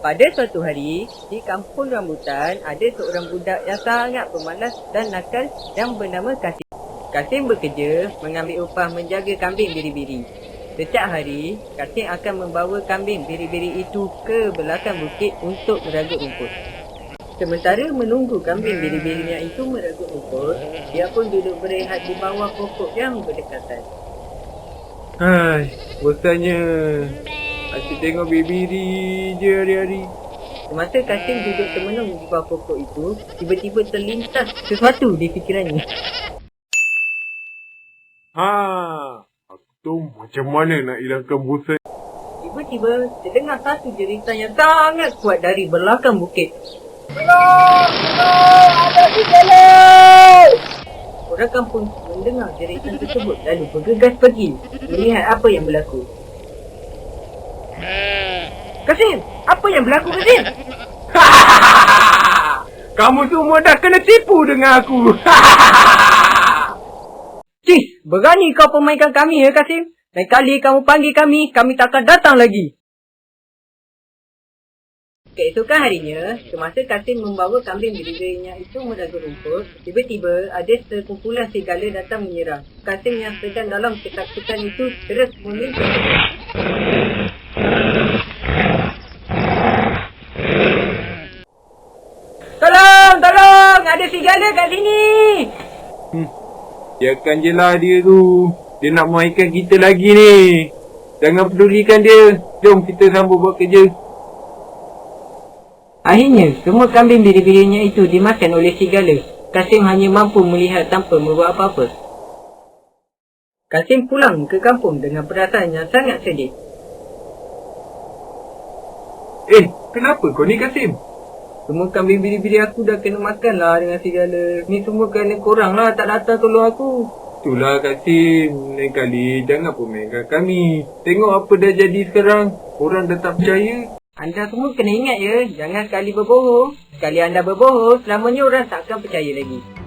Pada suatu hari, di kampung rambutan ada seorang budak yang sangat pemalas dan nakal yang bernama Kasim. Kasim bekerja mengambil upah menjaga kambing biri-biri. Setiap hari, Kasim akan membawa kambing biri-biri itu ke belakang bukit untuk meragut rumput. Sementara menunggu kambing biri-birinya itu meragut rumput, dia pun duduk berehat di bawah pokok yang berdekatan. Hai, bosannya. Asyik tengok bibiri je hari-hari. Semasa Kasim duduk termenung di bawah pokok itu, tiba-tiba terlintas sesuatu di fikirannya. Ha, aku tu macam mana nak hilangkan bosan. Tiba-tiba terdengar satu jeritan yang sangat kuat dari belakang bukit. Orang kampung mendengar jeritan tersebut lalu bergegas pergi melihat apa yang berlaku. Kasim, apa yang berlaku Kasim? Kamu semua dah kena tipu dengan aku. Cis, berani kau pemainkan kami ya Kasim? Lain kali kamu panggil kami, kami takkan datang lagi. Keesokan harinya, semasa Kasim membawa kambing biri-birinya itu meragut rumput, tiba-tiba ada sekumpulan serigala datang menyerang. Kasim yang sedang dalam ketakutan itu terus meminta. Tolong, tolong! Ada serigala kat sini! hmm. Biarkan je lah dia tu. Dia nak mainkan kita lagi ni. Jangan pedulikan dia. Jom kita sambung buat kerja. Akhirnya, semua kambing biri-birinya itu dimakan oleh serigala. Kasim hanya mampu melihat tanpa membuat apa-apa. Kasim pulang ke kampung dengan perasaan yang sangat sedih. Eh, kenapa kau ni Kasim? Semua kambing biri-biri aku dah kena makan lah dengan serigala. Ni semua kerana korang lah tak datang tolong aku. Itulah Kasim. Lain kali jangan pemainkan kami. Tengok apa dah jadi sekarang. Orang dah tak percaya. Anda semua kena ingat ya, jangan sekali berbohong. Sekali anda berbohong, selamanya orang tak akan percaya lagi.